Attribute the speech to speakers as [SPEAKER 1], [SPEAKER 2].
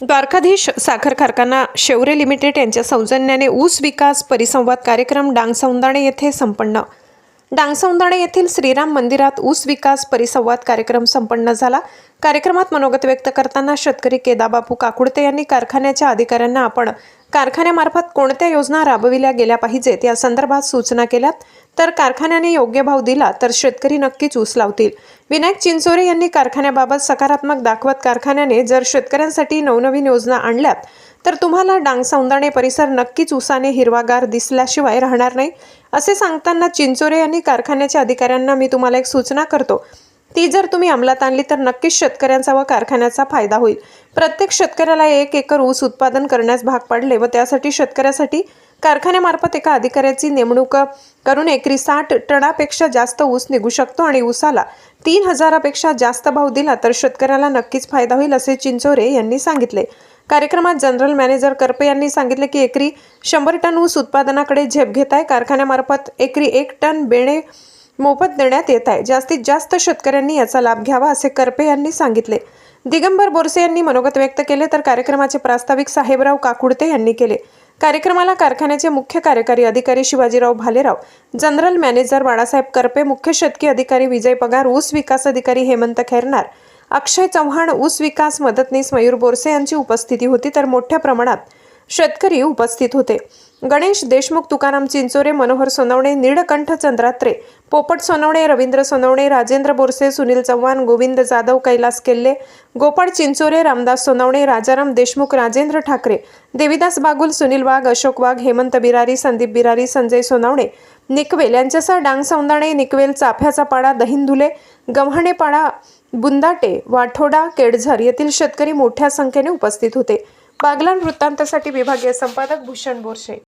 [SPEAKER 1] द्वारकाधीश साखर कारखाना शेवरे लिमिटेड यांच्या सौजन्याने ऊस विकास परिसंवाद कार्यक्रम डांगसौंदाणे येथे संपन्न. डांगसौंदाणे येथील श्रीराम मंदिरात ऊस विकास परिसंवाद कार्यक्रम संपन्न झाला. कार्यक्रमात मनोगत व्यक्त करताना शेतकरी केदाबापू काकुडते यांनी कारखान्याच्या अधिकाऱ्यांना आपण कारखान्यामार्फत कोणत्या योजना राबविल्या गेल्या पाहिजेत या संदर्भात सूचना केल्यात. तर कारखान्याने योग्य भाव दिला तर शेतकरी नक्कीच ऊस लावतील. विनायक चिंचोरे यांनी कारखान्याबाबत सकारात्मक दाखवत कारखान्याने जर शेतकऱ्यांसाठी नवनवीन योजना आणल्यात तर तुम्हाला डांग सौंदाणे परिसर नक्कीच उसाने हिरवागार दिसल्याशिवाय राहणार नाही असे सांगताना चिंचोरे यांनी कारखान्याच्या अधिकाऱ्यांना मी तुम्हाला एक सूचना करतो. ती जर तुम्ही अंमलात आणली तर नक्कीच शेतकऱ्यांचा व कारखान्याचा फायदा होईल. प्रत्येक शेतकऱ्याला एक एकर ऊस उत्पादन करण्यास भाग पाडले व त्यासाठी शेतकऱ्यासाठी कारखान्यामार्फत एका अधिकाऱ्याची नेमणूक करून एकरी साठ टनापेक्षा जास्त ऊस निघू शकतो आणि ऊसाला तीन हजारापेक्षा जास्त भाव दिला तर शेतकऱ्याला नक्कीच फायदा होईल असे चिंचोरे यांनी सांगितले. कार्यक्रमात जनरल मॅनेजर करपे यांनी सांगितले की एकरी शंभर टन ऊस उत्पादनाकडे झेप घेत आहे कारखान्यामार्फत एकरी एक टन बेणे मोफत देण्यात येत आहे. जास्तीत जास्त शेतकऱ्यांनी याचा लाभ घ्यावा असे करपे यांनी सांगितले. दिगंबर बोरसे यांनी मनोगत व्यक्त केले तर कार्यक्रमाचे प्रास्ताविक साहेबराव काकुडते यांनी केले. कार्यक्रमाला कारखान्याचे मुख्य कार्यकारी अधिकारी शिवाजीराव भालेराव जनरल मॅनेजर बाळासाहेब करपे मुख्य शेतकी अधिकारी विजय पगार ऊस विकास अधिकारी हेमंत खैरनार अक्षय चव्हाण ऊस विकास मदतनीस मयूर बोरसे यांची उपस्थिती होती. तर मोठ्या प्रमाणात शेतकरी उपस्थित होते. गणेश देशमुख तुकाराम चिंचोरे मनोहर सोनवणे नीळकंठ चंद्रात्रे पोपट सोनवणे रवींद्र सोनवणे राजेंद्र बोरसे सुनील चव्हाण गोविंद जाधव कैलास केल्ले गोपाळ चिंचोरे रामदास सोनवणे राजाराम देशमुख राजेंद्र ठाकरे देविदास बागुल सुनील वाघ अशोक वाघ हेमंत बिरारी संदीप बिरारी संजय सोनवणे निकवेल यांच्यासह डांग सौंदाणे निकवेल चाफ्याचा पाडा दहिंदुले गव्हाणेपाडा बुंदाटे वाठोडा केडझर येथील शेतकरी मोठ्या संख्येने उपस्थित होते. बागलान वृत्तांतासाठी विभागीय संपादक भूषण बोरशे.